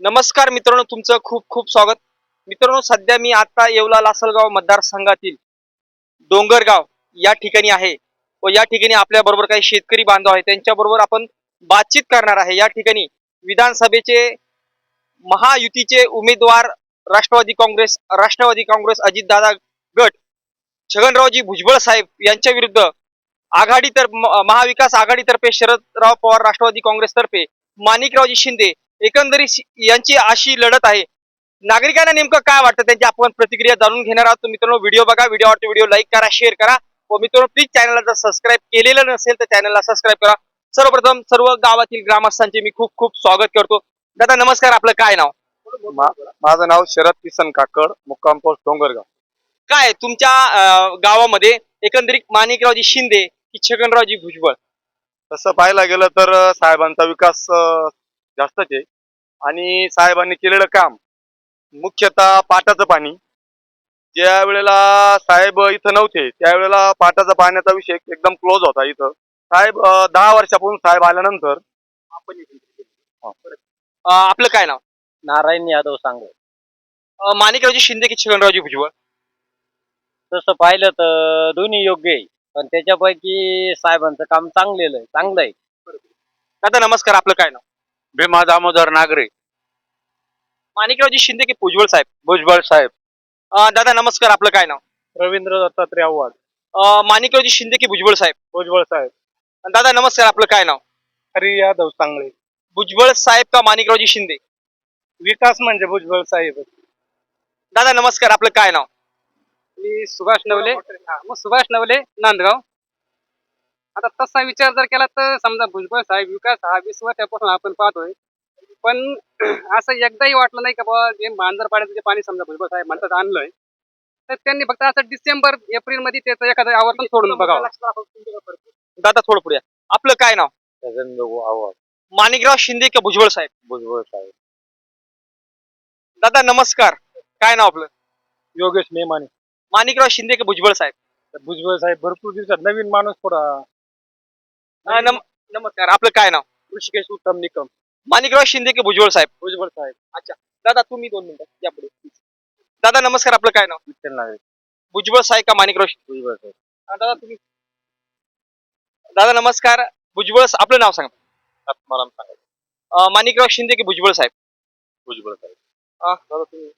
नमस्कार मित्रांनो तुमचं खूप खूप स्वागत. मित्रांनो सध्या मी आता येवला लासलगाव मतदारसंघातील डोंगरगाव या ठिकाणी आहे व या ठिकाणी आपल्या बरोबर काही शेतकरी बांधव आहे त्यांच्या बरोबर आपण बातचीत करणार आहे. या ठिकाणी विधानसभेचे महायुतीचे उमेदवार राष्ट्रवादी काँग्रेस राष्ट्रवादी काँग्रेस अजितदादा गट छगनरावजी भुजबळ साहेब यांच्या विरुद्ध आघाडी तर महाविकास आघाडीतर्फे शरदराव पवार राष्ट्रवादी काँग्रेसतर्फे माणिकरावजी शिंदे एकंदरीत यांची अशी लढत आहे. नागरिकांना नेमकं काय वाटतं? त्यांची आपण प्रतिक्रिया जाणून घेणार आहोत. तर मित्रांनो व्हिडिओ बघा व्हिडिओ आवडतो व्हिडिओ लाईक करा शेअर करा. व मित्रांनो प्लीज चॅनलला जर सबस्क्राईब केलेलं नसेल तर चॅनलला सबस्क्राईब करा. सर्वप्रथम सर्व गावातील ग्रामस्थांचे मी खूप खूप स्वागत करतो. दादा नमस्कार. आपलं काय नाव? माझं नाव शरद किसन काकड मुक्काम पोस्ट डोंगरगाव. काय? तुमच्या अं, गावामध्ये एकंदरीत माणिकरावजी शिंदे की छगनरावजी भुजबळ? तसं पाहायला गेलं तर अं, साहेबांचा विकास अं, जास्तच आहे. आणि साहेबांनी केलेलं काम मुख्यतः पाटाचं पाणी. ज्या वेळेला साहेब इथं नव्हते त्यावेळेला पाटाचा पाण्याचा विषय एकदम क्लोज होता इथं. साहेब दहा वर्षापासून साहेब आल्यानंतर अं, आपलं काय नाव? नारायण यादव सांग माणिकरावजी शिंदे की छगनरावजी भुजबळ? तसं पाहिलं तर दोन्ही योग्य आहे. पण त्याच्यापैकी साहेबांचं काम चांगलेलं आहे चांगलं आहे. दादा नमस्कार आपलं काय नाव? भीमा दामोदर नागरे. माणिकरावजी शिंदे की भुजबळ साहेब? भुजबळ साहेब. अं, दादा नमस्कार आपलं काय नाव? रवींद्र दत्तात्रय आव्हाड. अं, माणिकरावजी शिंदे की भुजबळ साहेब? भुजबळ साहेब. अं, दादा नमस्कार आपलं काय नाव? हरी यादव चांगले भुजबळ साहेब का माणिकरावजी शिंदे? विकास म्हणजे भुजबळ साहेब. दादा नमस्कार आपलं काय नाव? मी सुभाष नवले. मग सुभाष नवले नांदगाव. आता तसा विचार जर केला तर समजा भुजबळ साहेब विकास हा वीस वर्षापासून आपण पाहतोय. पण असं एकदाही वाटलं नाही का बाबा जे मांजर पाण्याचं जे पाणी समजा भुजबळ साहेब म्हणतात आणलंय तर त्यांनी फक्त असं डिसेंबर एप्रिलमध्ये त्याचं एखादं आवर्तन सोडून बघावं. दादा थोडं पुढे या. आपलं काय नाव? माणिकराव शिंदे का भुजबळ साहेब? भुजबळ साहेब. दादा नमस्कार. काय नाव आपलं? योगेश मेमाने माणिकराव शिंदे का भुजबळ साहेब? भुजबळ साहेब भरपूर दिवसात नवीन माणूस थोडा अं, नम- नमस्कार. आपलं काय नाव? ऋषिकेश उत्तम निकम. माणिकराव शिंदे की भुजबळ साहेब? भुजबळ साहेब. अच्छा. दादा तुम्ही दोन मिनिटं या पुढे. दादा नमस्कार. आपलं काय नाव? विठ्ठल नागरे भुजबळ साहेब का माणिकराव शिंदे? भुजबळ साहेब. दादा तुम्ही दादा नमस्कार. भुजबळ आपलं नाव सांगा. आत्माराम साहेब. अं, माणिकराव शिंदे की भुजबळ साहेब? भुजबळ साहेब. दादा तुम्ही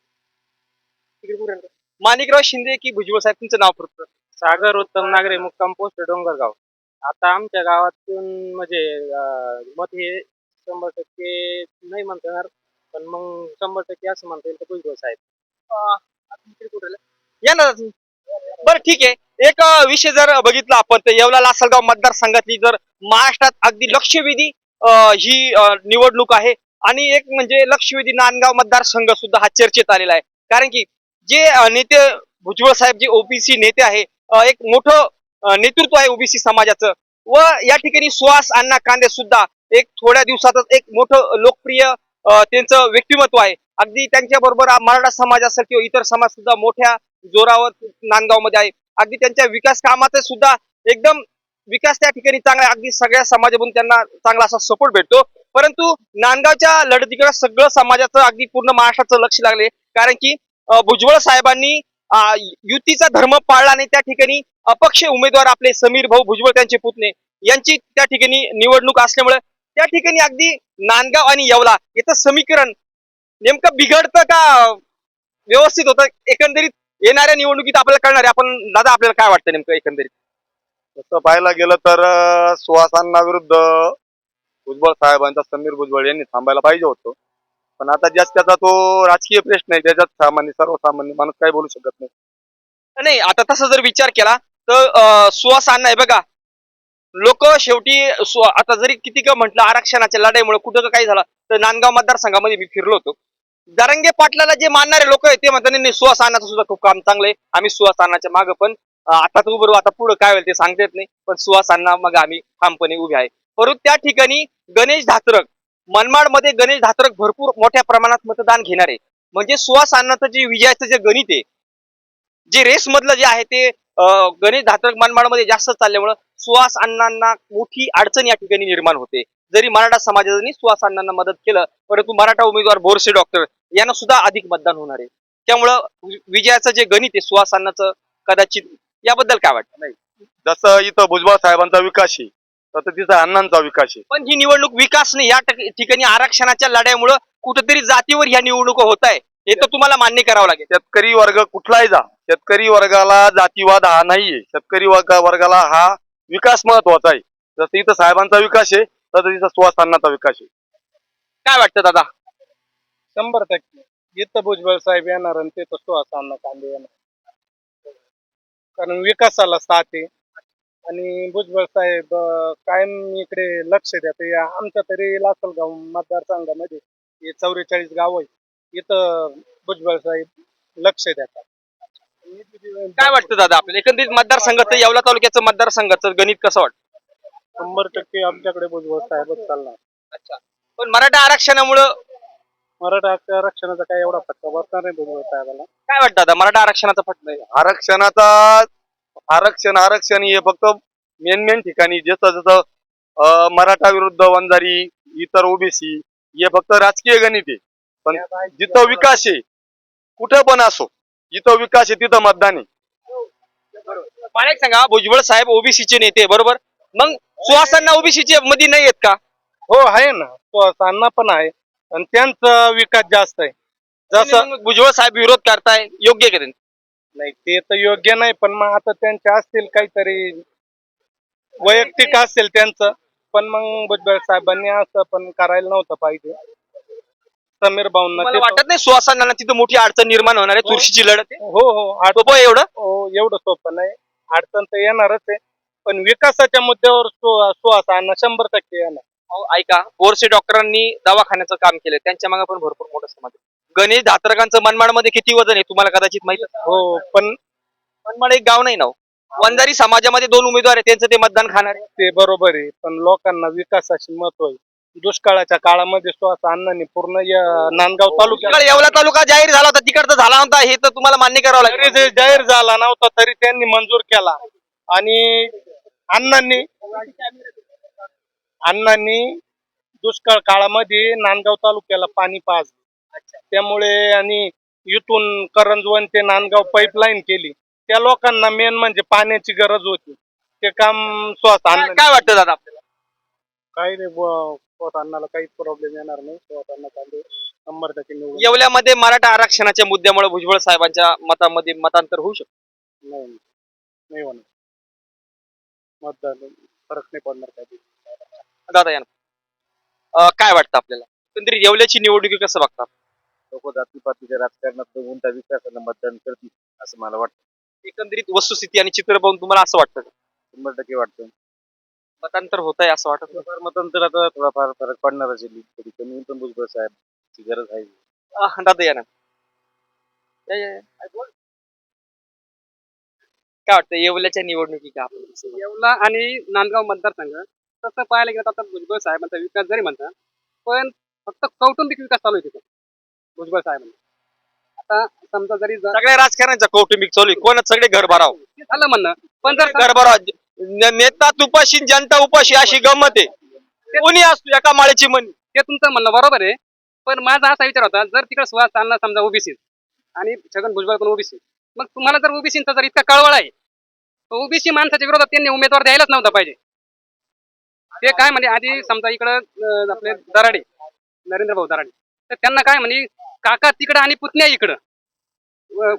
पुढे या. माणिकराव शिंदे की भुजबळ साहेब तुमचं नाव फक्त सागर उत्तम नागरे मुक्काम पोस्ट डोंगरगाव. आता आमच्या गावातून म्हणजे अं, मत हे शंभर टक्के नाही म्हणता येणार पण मग शंभर टक्के असं म्हणता येईल तर भुजबळ साहेब. अं, आता इकडे या ना बरं ठीक आहे. एक अं, विषय जर बघितला आपण तर येवला लासलगाव मतदारसंघातली जर महाराष्ट्रात अगदी लक्षवेधी अं, ही अं, निवडणूक आहे. आणि एक म्हणजे लक्षवेधी नांदगाव मतदारसंघ सुद्धा हा चर्चेत आलेला आहे. कारण की जे अं, नेते भुजबळ साहेब जे ओबीसी नेते आहे अं, एक मोठं नेतृत्व आहे ओबीसी समाजाचं. व या ठिकाणी सुहास अण्णा कांदे सुद्धा एक थोड्या दिवसातच एक मोठं लोकप्रिय त्यांचं व्यक्तिमत्व आहे. अगदी त्यांच्या बरोबर मराठा समाज असेल किंवा इतर समाज सुद्धा मोठ्या जोरावर नांदगावमध्ये आहे. अगदी त्यांच्या विकास कामाचा सुद्धा एकदम विकास त्या ठिकाणी चांगला अगदी सगळ्या समाजामधून त्यांना चांगला असा सपोर्ट भेटतो. परंतु नांदगावच्या लढतीकडे सगळं समाजाचं अगदी पूर्ण महाराष्ट्राचं लक्ष लागले. कारण की भुजबळ साहेबांनी युतीचा धर्म पाळला नाही त्या ठिकाणी अपक्ष उमेदवार आपले समीर भाऊ भुजबळ त्यांचे पुतणे यांची त्या ठिकाणी निवडणूक असल्यामुळे त्या ठिकाणी अगदी नांदगाव आणि येवला याचं समीकरण नेमकं बिघडतं का? व्यवस्थित होतं. एकंदरीत येणाऱ्या निवडणुकीत आपल्याला कळणार आहे. आपण दादा आपल्याला काय वाटतं नेमकं एकंदरीत? तसं पाहायला गेलं तर सुहासांना विरुद्ध भुजबळ साहेबांचा समीर भुजबळ यांनी थांबायला पाहिजे होतं. पण आता जास्त त्याचा तो राजकीय प्रश्न आहे त्याच्यात सामान्य सर्वसामान्य माणूस काही बोलू शकत नाही. नाही आता तसा जर विचार केला तर सुहास अण्णा आहे बघा. लोक शेवटी आता जरी किती का म्हटलं आरक्षणाच्या लढाईमुळे कुठं काही झालं तर नांदगाव मतदारसंघामध्ये मी फिरलो होतो. दरंगे पाटलाला जे मानणारे लोक आहेत ते म्हणतात नाही सुहास अण्णाचं सुद्धा खूप काम चांगलं आहे. आम्ही सुहास अण्णाच्या मागं पण आता तर बरोबर आता पुढे काय होईल ते सांगता येत नाही. पण सुहास अण्णा मग आम्ही ठामपणे उभे आहे. परंतु त्या ठिकाणी गणेश धात्रक मनमाडमध्ये गणेश धात्रक भरपूर मोठ्या प्रमाणात मतदान घेणार. आहे म्हणजे सुहास अण्णाचं जे विजयाचं जे गणित आहे जे रेस मधलं जे आहे ते अं, गणेश धात्रक मनमाडमध्ये जास्त चालल्यामुळं सुहास अण्णांना मोठी अडचण या ठिकाणी निर्माण होते. जरी मराठा समाजाने सुहास अण्णांना मदत केलं परंतु मराठा उमेदवार बोरसे डॉक्टर यांना सुद्धा अधिक मतदान होणार आहे. त्यामुळं विजयाचं जे गणित आहे सुहास अण्णाचं कदाचित याबद्दल काय वाटतं? नाही. जसं इथं भुजबळ साहेबांचा विकास आहे तसं तिथं अण्णांचा विकास आहे. पण ही निवडणूक विकास नाही या टक- ठिकाणी आरक्षणाच्या लढ्यामुळं कुठेतरी जातीवर ह्या निवडणुका होत आहे हे तर तुम्हाला मान्य करावं लागेल. शेतकरी वर्ग कुठलाही जा शेतकरी वर्गाला जातीवाद हा नाहीये शेतकरी वर्ग वर्गाला हा विकास महत्त्वाचा आहे. जसं इथं साहेबांचा विकास आहे तसं तिथं सुहास अण्णांचा विकास आहे. काय वाटतं दादा? शंभर टक्के. इथं भुजबळ साहेब येणार आणि ते तर सुहासांना कांदे येणार. कारण विकासाला साथ आहे. आणि भुजबळ साहेब अं, कायम इकडे लक्ष देतात या आमच्या तरी लासलगाव मतदारसंघामध्ये हे चौवेचाळीस गाव आहे. इथं भुजबळ साहेब लक्ष देतात. काय वाटतं दादा आपल्याला? एकंदरीत मतदारसंघाचं येवला तालुक्याचं मतदारसंघाचं गणित कसं वाटतं? शंभर टक्के आमच्याकडे भुजबळ साहेबच चालणार. अच्छा. पण मराठा आरक्षणामुळं मराठा आरक्षणाचा काही एवढा फटका बसणार नाही भुजबळ साहेबाला. काय वाटतं दादा? मराठा आरक्षणाचा फटका. आरक्षणाचा आरक्षण आरक्षण हे फक्त मेन मेन ठिकाणी जसं जसं मराठा विरुद्ध वंजारी इतर ओबीसी हे फक्त राजकीय गणित आहे. पण जिथं विकास आहे कुठं पण असो जिथं विकास आहे तिथं मतदान आहे. मला एक सांगा भुजबळ साहेब ओबीसीचे नेते बरोबर? मग सुहासांना ओबीसीचे मध्ये नाही आहेत का? हो आहे ना. सुहासांना पण आहे. आणि त्यांचा विकास जास्त आहे. जसं भुजबळ साहेब विरोध करताय योग्य करेन नाही ते तर योग्य नाही पण मग आता त्यांचे असतील काहीतरी वैयक्तिक असेल त्यांचं पण मग भुजबळ साहेबांनी असं पण करायला नव्हतं पाहिजे. समीर भाऊंना मला ते- वाटत नाही सुहासांना तिथं मोठी अडचण निर्माण होणार आहे चुरशीची लढत आहे? हो हो सोपं आहे एवढं? हो एवढं सोपं नाही. अडचण तर येणारच आहे. पण विकासाच्या मुद्द्यावर सु- सुहासांना शंभर टक्के येणार. अहो, ऐका बोरसे डॉक्टरांनी दवाखान्याचं काम केलं त्यांच्या मागे पण भरपूर मोठं समाज आहे. गणेश धातरकांचं मनमाडमध्ये किती वजन आहे तुम्हाला कदाचित माहीत असेल. हो पण मनमाड एक गाव नाही ना हो. वंजारी समाजामध्ये दोन उमेदवार आहेत त्यांचं ते मतदान खाणार आहे. ते बरोबर आहे पण लोकांना विकासाचे महत्त्व आहे. दुष्काळाच्या काळामध्ये अण्णांनी पूर्ण या नांदगाव तालुक्यात तिकडे येवला तालुका जाहीर झाला होता तिकडचा झाला नव्हता हे तर तुम्हाला मान्य करावं तरी लागेल जे जाहीर झाला नव्हता तरी त्यांनी मंजूर केला. आणि अण्णांनी अण्णांनी दुष्काळ काळामध्ये नांदगाव तालुक्याला पाणी पाज त्यामुळे आणि इथून करंजवन ते नांदगाव पाईपलाईन केली. त्या लोकांना मेन म्हणजे पाण्याची गरज होती. ते काम स्वतः काय वाटतं दादा आपल्याला? काही नाही बुवा, स्वतः अण्णाला काहीच प्रॉब्लेम येणार नाही. स्वतः अण्णा कांदे शंभर टक्के निवडून येवल्यामध्ये मराठा आरक्षणाच्या मुद्द्यामुळे भुजबळ साहेबांच्या मतामध्ये मतांतर होऊ शकतं. नाही. नाही होणार. मतदान फरक नाही पडणार काही. दादा या ना. अं, काय वाटतं आपल्याला? एकंदरीत येवल्याची निवडणुकी कसं बघतात? लोक जातीपातीच्या राजकारणात बघून त्या विकासाला मतदान करतील असं मला वाटतं. एकंदरीत वस्तुस्थिती आणि चित्र पाहून तुम्हाला असं वाटतं का? शंभर टक्के वाटतं. मतांतर होत आहे असं वाटत फार मतांतर आता थोडाफार फरक पडणारच आहे कधी कमी पण भुजबळ साहेबची गरज आहे. दादा या ना. या, या, या. काय वाटतं येवल्याच्या निवडणुकी का आपण? येवला आणि नांदगाव मतदारसंघ तसं पाहायला गेलं तर आता भुजबळ साहेबांचा विकास जरी म्हणता पण फक्त कौटुंबिक विकास चालू आहे तिथे. भुजबळ साहेबांचा आता समजा जरी सगळ्या राजकारणाचा कौटुंबिक चालू आहे. कोणाच सगळे घर भराव. ते झालं म्हणणं. पण जर घर भराव. न- नेता तुपाशी जनता उपाशी अशी गंमत आहे. कोणी असतो एका माळ्याची म्हणी ते तुमचं म्हणणं बरोबर आहे. पण माझा असा विचार होता जर तिकडे सुहास अण्णा समजा ओबीसी आणि छगन भुजबळ पण ओबीसी मग तुम्हाला जर ओबीसीचा जर इतका कळवळ आहे ओबीसी माणसाच्या विरोधात त्यांनी उमेदवार द्यायलाच नव्हता पाहिजे. ते काय म्हणजे आधी समजा इकडं अं, आपले दराडे नरेंद्र भाऊ दराडे तर त्यांना काय म्हणे काका तिकडं आणि पुतण्या इकडं.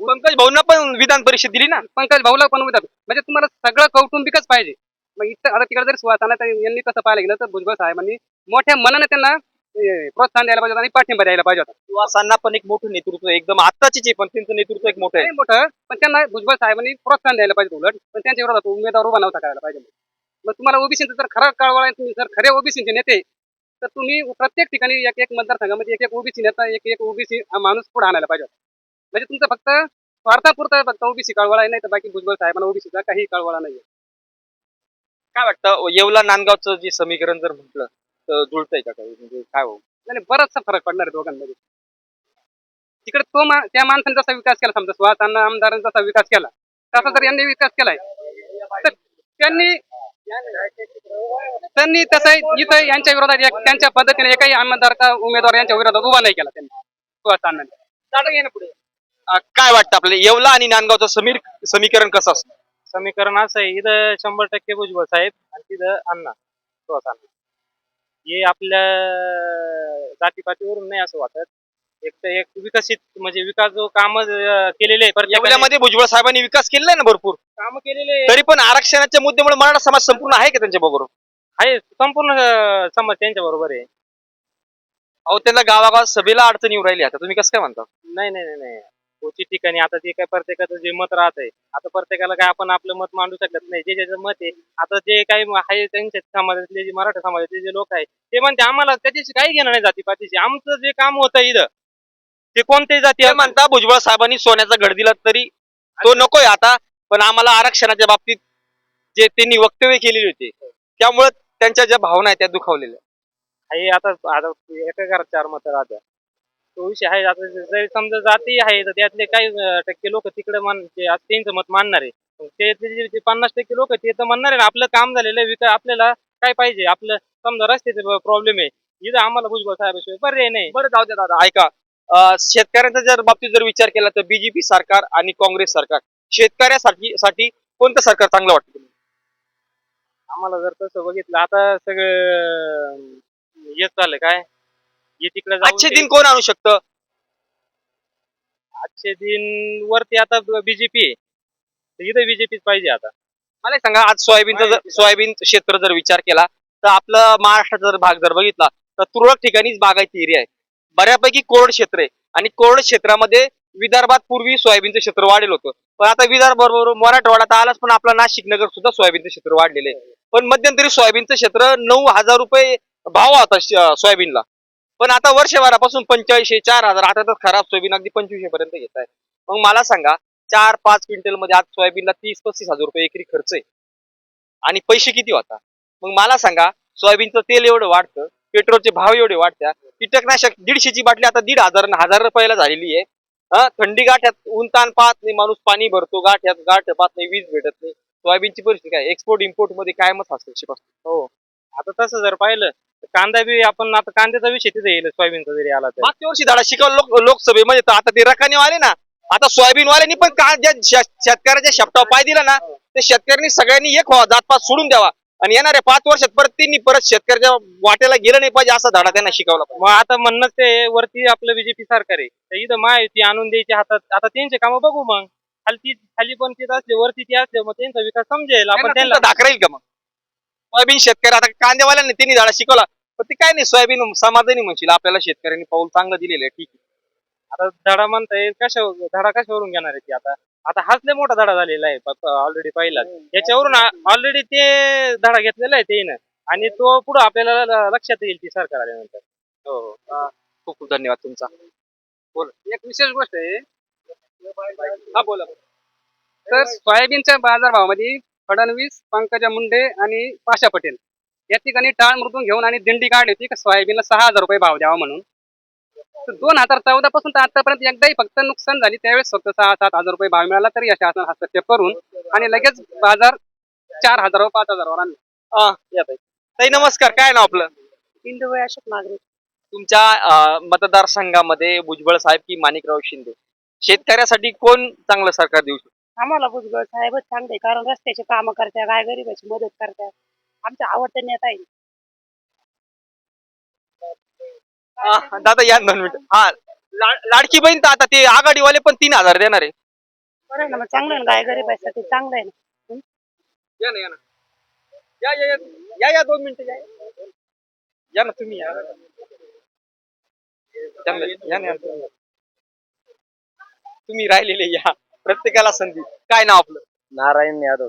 पंकज भाऊंना पण विधान परिषद दिली ना. पंकज भाऊला पण उमेदवार म्हणजे तुम्हाला सगळं कौटुंबिकच पाहिजे. मग इथं आता तिकडे जर तर यांनी तसं पाहायला गेलं तर भुजबळ साहेबांनी मोठ्या मनाने त्यांना प्रोत्साहन द्यायला पाहिजे आणि पाठिंबा द्यायला पाहिजे होता. सुहासांना पण एक मोठं नेतृत्व. एकदम आत्ताचीच आहे पण त्यांचं नेतृत्व एक मोठं आहे. मोठं पण त्यांना भुजबळ साहेबांनी प्रोत्साहन द्यायला पाहिजे उलट पण त्यांच्या विरोधात उमेदवार उभा नव्हता करायला पाहिजे. मग तुम्हाला ओबीसीचं जर खरं कळवळ तुम्ही जर खरे ओबीसीचे नेते तर तुम्ही प्रत्येक ठिकाणी एक एक मतदारसंघामध्ये एक एक ओबीसी नेता एक एक ओबीसी माणूस पुढे आणायला पाहिजे. म्हणजे तुमचं फक्त स्वार्थापुरतं फक्त ओबीसी कळवळा नाही तर बाकी भुजबळ साहेबांना ओबीसीचा काही कळवळा नाही काय वाटतं येवला नांदगावचं जे समीकरण जर म्हटलं तर जुळतंय का काही? म्हणजे काय हो आणि बराचसा फरक पडणार आहे दोघांमध्ये. तिकडे तो मा- त्या माणसाने जसा विकास केला समजा अण्णा आमदारांनी जसा विकास केला तसा जर यांनी विकास केलाय तर त्यांनी त्यांनी तसं इथं यांच्या विरोधात एक- त्यांच्या पद्धतीने एकही आमदार का उमेदवार यांच्या विरोधात उभा नाही केला त्यांनी. अं, काय वाटतं आपल्याला? येवला आणि नांदगावचं समीर समीकरण कसं असतं? समीकरण असं आहे. इथं शंभर टक्के भुजबळ साहेब आणि तिथं अण्णा. सुहास अण्णा हे आपल्या जातीपातीवरून नाही असं वाटत. एक तर एक विकसित म्हणजे विकास जो काम केलेले आहे येवल्यामध्ये भुजबळ साहेबांनी विकास केलेला आहे ना भरपूर? काम केलेले तरी पण आरक्षणाच्या मुद्द्यामुळे मराठा समाज संपूर्ण आहे का त्यांच्या बरोबर? आहे संपूर्ण समाज त्यांच्या बरोबर आहे. अहो त्यांना गावागावात सभेला अडचणी येऊ राहिली. आता तुम्ही कसं काय म्हणता? नाही नाही नाही नाही. उचित ठिकाणी आता ते काय प्रत्येकाचं जे मत राहत आहे आता प्रत्येकाला काय आपण आपलं मत मांडू शकत नाही. जे ज्याचं मत आहे आता जे काही आहे त्यांच्या समाजातले जे मराठा समाजातले जे लोक आहेत ते म्हणते आम्हाला त्याच्याशी काही घेणं नाही जातीपातीशी आमचं जे काम होतं इथं ते कोणत्याही जाती. म्हणता भुजबळ साहेबांनी सोन्याचा घड दिला तरी तो नकोय आता पण आम्हाला आरक्षणाच्या बाबतीत जे त्यांनी वक्तव्य केलेली होती त्यामुळे त्यांच्या ज्या भावना आहेत त्या दुखावलेल्या आहे आता आता एका घरात चार मत राहत्या. तो विषय आहे आता जरी समजा जाती आहे तर त्यातले काही टक्के लोक तिकडे मान जे आज त्यांचं मत मानणार आहे. ते जे- पन्नास टक्के लोक ते तर म्हणणार आहे ना आपलं काम झालेलं आहे विका आपल्याला काय पाहिजे? आपलं समजा रस्त्याचे प्रॉब्लेम आहे. इथं आम्हाला भुजबळ साहेबाशिवाय पर्याय नाही. बरं जाऊ द्या दादा ऐका. शेतकऱ्यांचा जर बाबतीत जर विचार केला तर बीजेपी सरकार आणि काँग्रेस सरकार शेतकऱ्यासाठी साठी कोणतं सरकार चांगलं वाटतं? आम्हाला जर तसं बघितलं आता सगळं हेच झालं काय? हे तिकडे आजचे दिन कोण आणू शकतं? आजचे दिन वरती आता बीजेपी इथं बीजेपीच पाहिजे आता. मला सांगा आज सोयाबीनचं जर सोयाबीन क्षेत्र जर विचार केला तर आपलं महाराष्ट्राचा जर भाग जर बघितला तर तुरळक ठिकाणीच बागायती एरिया आहे. बऱ्यापैकी कोरड क्षेत्र आहे. आणि कोरड क्षेत्रामध्ये विदर्भात पूर्वी सोयाबीनचं क्षेत्र वाढेल होतं. पण आता विदर्भ बरोबर मराठवाडा तर आलाच पण आपला नाशिक नगर सुद्धा सोयाबीनचं क्षेत्र वाढलेलं आहे. पण मध्यंतरी सोयाबीनचं क्षेत्र नऊ हजार रुपये भाव होता सोयाबीनला. पण आता वर्षभरापासून पंच्याऐंशी चार हजार आता तर खराब सोयाबीन अगदी पंचवीसशे पर्यंत घेत आहे. मग मला सांगा चार पाच क्विंटलमध्ये आज सोयाबीनला तीस पस्तीस हजार रुपये एकरी खर्च आहे. आणि पैसे किती होता? मग मला सांगा सोयाबीनचं तेल एवढं वाढतं पेट्रोलचे भाव एवढे वाढत्या कीटकनाशक दीडशेची बाटली आता दीड हजार हजार रुपयाला झालेली आहे. हा थंडी गाठ्यात ऊन ताण पाहत नाही माणूस पाणी भरतो गाठ्यात गाठ पाहत नाही वीज भेटत नाही. सोयाबीनची परिस्थिती काय? एक्सपोर्ट इम्पोर्टमध्ये कायमच हस्तक्षेप असतो हो. आता तसं जर पाहिलं तर कांदा बी आपण आता कांद्याचा विषय तिथे येईल सोयाबीनचा जरी आला तर. मागच्या वर्षी धडा शिकवला लोक लोकसभेमध्ये तर आता ते रकाने आले ना आता सोयाबीन वाल्यांनी पण का ज्या शेतकऱ्याच्या शेपटावर पाय दिला ना ते शेतकऱ्यांनी सगळ्यांनी एक व्हावा जातपात सोडून द्यावा. आणि येणाऱ्या पाच वर्षात परत त्यांनी परत शेतकऱ्याच्या वाट्याला गेलं नाही पाहिजे असा धडा त्यांना शिकवला पाहिजे. मग आता म्हणणं ते वरती आपलं बीजेपी सरकार आहे. तर इथं महायुती आणून द्यायची हातात. आता त्यांचे कामं बघू मग. खालती खाली पण ते असले वरती ते असले मग त्यांचा विकास समजेल. आपण त्यांना त्यांना तुमचा धाक राहील का मग? सोयाबीन शेतकरी आता कांदेवाल्यांनी त्यांनी धडा शिकवला. पण ते काय नाही सोयाबीन समाधानी म्हणशील. आपल्याला शेतकऱ्यांनी पाऊल चांगलं दिलेलं आहे. ठीक आहे. आता धडा म्हणताय कशा धडा कशावरून घेणार आहे ती आता? आता हाच लय मोठा धडा झालेला आहे ऑलरेडी पहिला. याच्यावरून ऑलरेडी ते धडा घेतलेला आहे ते आणि तो पुढे आपल्याला लक्षात येईल ती सरकार आल्यानंतर. हो हो. खूप खूप धन्यवाद तुमचा. एक विशेष गोष्ट आहे. हा बोला. तर सोयाबीनच्या बाजारभावामध्ये फडणवीस पंकजा मुंडे आणि पाशा पटेल. या ठिकाणी टाळ मृदून घेऊन आणि दिंडी काढली होती की सोयाबीनला सहा हजार रुपये भाव द्यावा म्हणून. दोन हजार चौदा पासून तर आतापर्यंत एकदाही फक्त नुकसान झाली. त्यावेळेस फक्त सहा सात हजार रुपये भाव मिळाला तरी या शासन हस्तक्षेप करून आणि लगेच बाजार चार हजार पाच हजारावर आणले. हा, या ताई. ताई नमस्कार. काय नाव आपलं? इंदुबाई अशोक नागरे. तुमच्या अं, मतदारसंघामध्ये भुजबळ साहेब की माणिकराव शिंदे? शेतकऱ्यासाठी कोण चांगलं सरकार देऊ शकतो? आम्हाला भुजबळ साहेबच चांगले कारण रस्त्याचे कामं करत्या गाय गरीबाची मदत करत्या आमच्या आवडते नेता आहे. हा, दादा या दोन मिनिट. हा लाडकी बहीण तर आता ते आघाडीवाले पण तीन हजार देणार आहे. बरं आहे ना मग चांगलं आहे ना गाय गरीबासाठी चांगलं आहे ना. या ना या ना. या या या या या दोन मिनिटं या या. ना तुम्ही या. त्यांना- या ना, या ना. तुम्ही. राहिलेले या. प्रत्येकाला संधी. काय नाव आपलं? नारायण यादव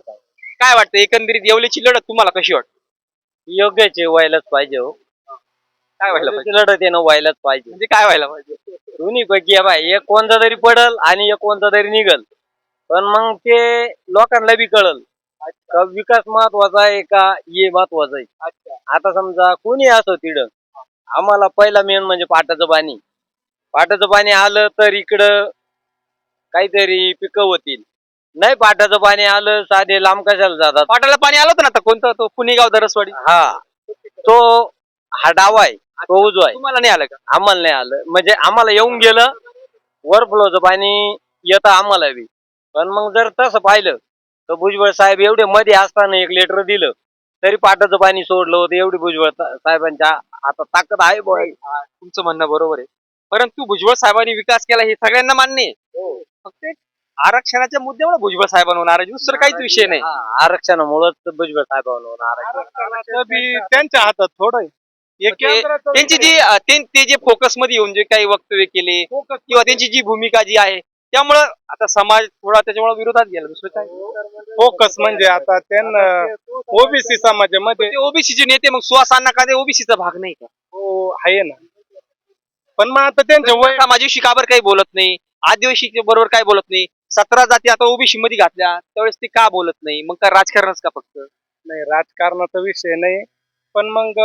काय वाटतं एकंदरीत येवल्याची लढत तुम्हाला कशी वाटते? योग्यच आहे व्हायलाच पाहिजे हो. काय व्हायला पाहिजे? लढत येणं व्हायलाच पाहिजे. म्हणजे काय व्हायला पाहिजे? दोन्ही पैकी आहे बाय एक कोणता तरी पडल आणि एक कोणता तरी निघल. पण मग ते लोकांना बी कळल. का विकास महत्त्वाचा आहे का हे महत्वाचं आहे? आता समजा कोणी असो तिड आम्हाला पहिला मेन म्हणजे पाटाचं पाणी. पाटाचं पाणी आलं तर इकडं काहीतरी पिकं होतील. नाही पाटाचं पाणी आलं साधे लांब कशाला जातात? पाटाला पाणी आलं होतं ना आता कोणतं? तो पुणेगाव दरसवाडी? हा. तो हा डावा आहे. तो उजवा आहे. तुम्हाला नाही आलं का? आम्हाला नाही आलं. म्हणजे आम्हाला येऊन गेलं वर फ्लोचं पाणी येतं आम्हाला बी. पण मग जर तसं पाहिलं तर भुजबळ साहेब एवढे मध्ये असताना एक लेटर दिलं तरी पाटाचं पाणी सोडलं होतं एवढी भुजबळ साहेबांच्या आता ताकद आहे बुवा. तुमचं म्हणणं बरोबर आहे. परंतु भुजबळ साहेबांनी विकास केला हे सगळ्यांना मान्य आहे. फक्त एक आरक्षणाच्या मुद्द्यावर भुजबळ साहेबांवर नाराज. दुसरं काहीच विषय नाही. हा, आरक्षणामुळेच भुजबळ साहेबांवर बी त्यांच्या हातात थोडं. हे त्यांची जी ते ते जे फोकसमध्ये येऊन जे काही वक्तव्य केले किंवा त्यांची जी भूमिका जी आहे त्यामुळं आता समाज थोडा त्याच्यामुळे विरोधात गेला दुसरं काय? फोकस म्हणजे आता त्यांना ओबीसी समाजामध्ये ओबीसीचे नेते मग सुहास अण्णा का ओबीसीचा भाग नाही का? हो आहे ना. पण मग आता त्यांच्या वय समाजाविषयी का बरं काही बोलत नाही? आदिवासी बरोबर काय बोलत नाही? सतरा जाती आता ओबीसी मध्ये घातल्या त्यावेळेस ते का बोलत नाही? मग काय राजकारणच का फक्त? नाही राजकारणाचा विषय नाही. पण मग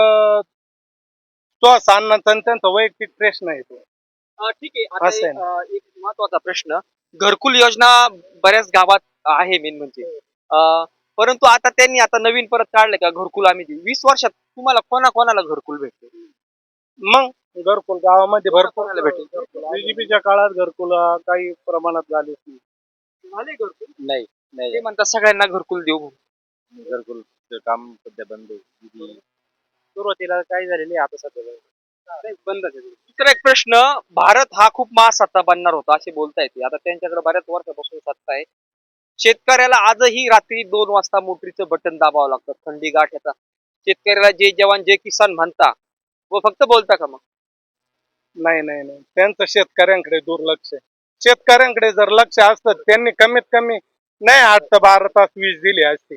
तो आणि त्यांचा वैयक्तिक प्रश्न आहे तो. अं, ठीक आहे. आता असं आहे एक अं, एक महत्त्वाचा प्रश्न. घरकुल योजना बऱ्याच गावात आहे मेन म्हणजे. अं, परंतु आता त्यांनी आता नवीन परत काढले का घरकुल आम्ही देऊ? वीस वर्षात तुम्हाला कोणा कोणाला घरकुल भेटते? मग? घरकुल गावामध्ये भरपूर कोणाला भेटेल बीजेपीच्या काळात घरकुल अं, काही प्रमाणात झाले झाले घरकुल? नाही नाही. ते म्हणतात सगळ्यांना घरकुल देऊ. म्हणून. घरकुल काम सध्या बंद आहे. सुरुवातीला काय झालेली आता सध्या? बंद दुसरा एक प्रश्न भारत हा खूप महासत्ता बनणार होता असे बोलता येते आता त्यांच्याकडे बऱ्याच वर्षापासून सत्ता आहे. शेतकऱ्याला आजही रात्री दोन वाजता मोटरीचं बटन दाबावं लागतं थंडी गाठ येतात शेतकऱ्याला जे जवान जे किसान म्हणता व फक्त बोलता का मग? नाही नाही नाही. त्यांचं शेतकऱ्यांकडे दुर्लक्ष आहे. शेतकऱ्यांकडे जर लक्ष असतं त्यांनी कमीत कमी नाही आठ तर बारा तास वीज दिली असती.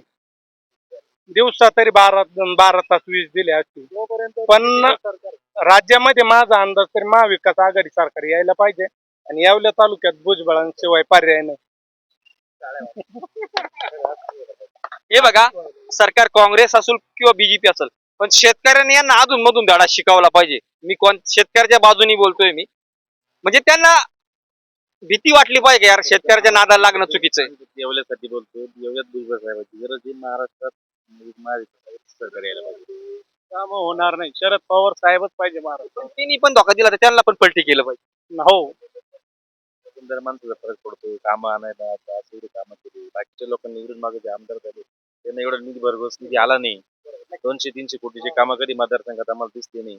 दिवसा तरी बारा बारा तास वीज दिली असती पण राज्यामध्ये माझा अंदाज तरी महाविकास आघाडी सरकार यायला पाहिजे आणि यावल्या तालुक्यात भुजबळांशिवाय पर्याय नाही. हे बघा सरकार काँग्रेस असेल किंवा बीजेपी असेल पण शेतकऱ्यांनी यांना अधून मधून धडा शिकवला पाहिजे. मी कोण शेतकऱ्याच्या बाजूनी बोलतोय मी. म्हणजे त्यांना भीती वाटली पाहिजे यार शेतकऱ्याच्या नादाला लागणं चुकीचं आहे. येवल्यासाठी बोलतो येवल्यात भुजबळ साहेबांची गरज आहे महाराष्ट्रात पाहिजे. काम होणार नाही. शरद पवार साहेबच पाहिजे महाराष्ट्र पण त्यांनी पण धोका दिला तर त्यांना पण पलटी केलं पाहिजे. हो. एकंदर माणसाचा फरक पडतो कामं आणायला एवढी कामं केली. बाकीच्या लोकांनी निवडून मागे जे आमदार झाले त्यांना एवढा निधी भरघोस निधी आला नाही. दोनशे तीनशे कोटीचे कामं कधी मतदारसंघात आम्हाला दिसते नाही.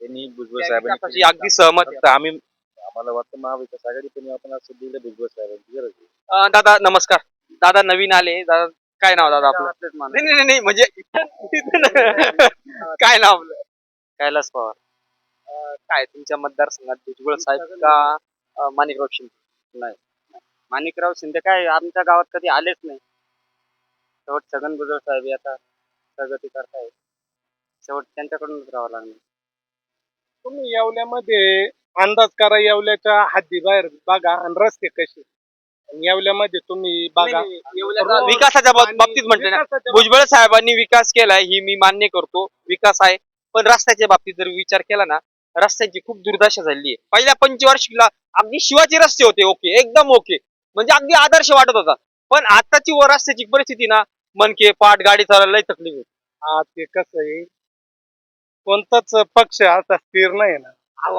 त्यांनी भुजबळ साहेबांनी अगदी सहमत आम्ही आम्हाला वाटतं महाविकास आघाडी पण आपण असं दिलं भुजबळ साहेबांची गरज दादा नमस्कार. दादा नवीन आले. दादा काय नाव दादा आपलं? नाही नाही नाही म्हणजे काय नाव आपलं? कैलास पवार. काय तुमच्या मतदारसंघात भुजबळ साहेब का माणिकराव शिंदे? माणिकराव शिंदे काय आमच्या गावात कधी आलेच नाही. शेवट छगन भुजबळ साहेब आता प्रगती करताय शेवट त्यांच्याकडूनच राहावं लागणार. तुम्ही येवल्यामध्ये अंदाज करा येवल्याच्या हद्दीबाहेर बघा आणि रस्ते कसे. येवल्यामध्ये तुम्ही बघा. नाही, नाही, येवल्याचा विकासाच्या बाब- आणि बाबतीत म्हटलं ना विकासाच्या भुजबळ साहेबांनी विकास केलाय ही मी मान्य करतो विकास आहे. पण रस्त्याच्या बाबतीत जर विचार केला ना रस्त्यांची खूप दुर्दशा झाली आहे. पहिल्या पंचवार्षिकला अगदी शिवाचे रस्ते होते ओके एकदम ओके. म्हणजे अगदी आदर्श वाटत होता. पण आताची व रस्त्याची परिस्थिती ना मनके पाठ गाडी चालायला लई तकलीफ होती हा ते कसं आहे? कोणताच पक्ष असा स्थिर नाही ना.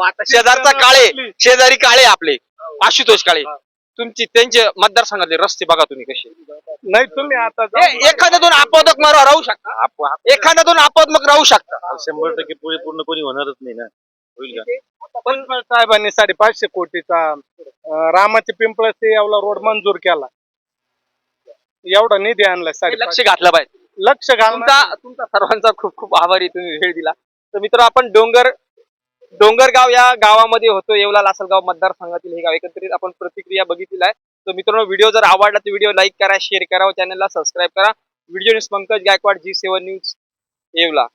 आता शेजारचा काळे शेजारी काळे आपले. आशुतोष काळे. तुमची त्यांचे मतदारसंघातले रस्ते बघा तुम्ही कसे. नाही तुम्ही आता ए- एखाद्यातून आपवादक मारा राहू शकता. एखाद्यातून आपवादक राहू शकता. शंभर टक्के पुढे पूर्ण कोणी होणारच नाही ना. होईल का? पण साहेबांनी साडेपाचशे कोटीचा अं, रामाचे पिंपळ ते येवला रोड मंजूर केला. एवढा निधी आणलाय हे साडेपाच लक्ष घातलं पाहिजे. लक्ष घालणार तुमचा तुमचा सर्वांचा खूप खूप आभारी तुम्ही वेळ दिला. तर मित्र आपण डोंगर डोंगरगाव या गावामध्ये होतो येवला लासलगाव मतदारसंघातील हे गाव. एकत्रित आपण प्रतिक्रिया बघितली आहे. तर मित्रांनो व्हिडिओ जर आवडला तर व्हिडिओ लाईक करा शेअर करा व चॅनलला सबस्क्राईब करा. Video news Pankaj Gaikwad ji seven news Yeola.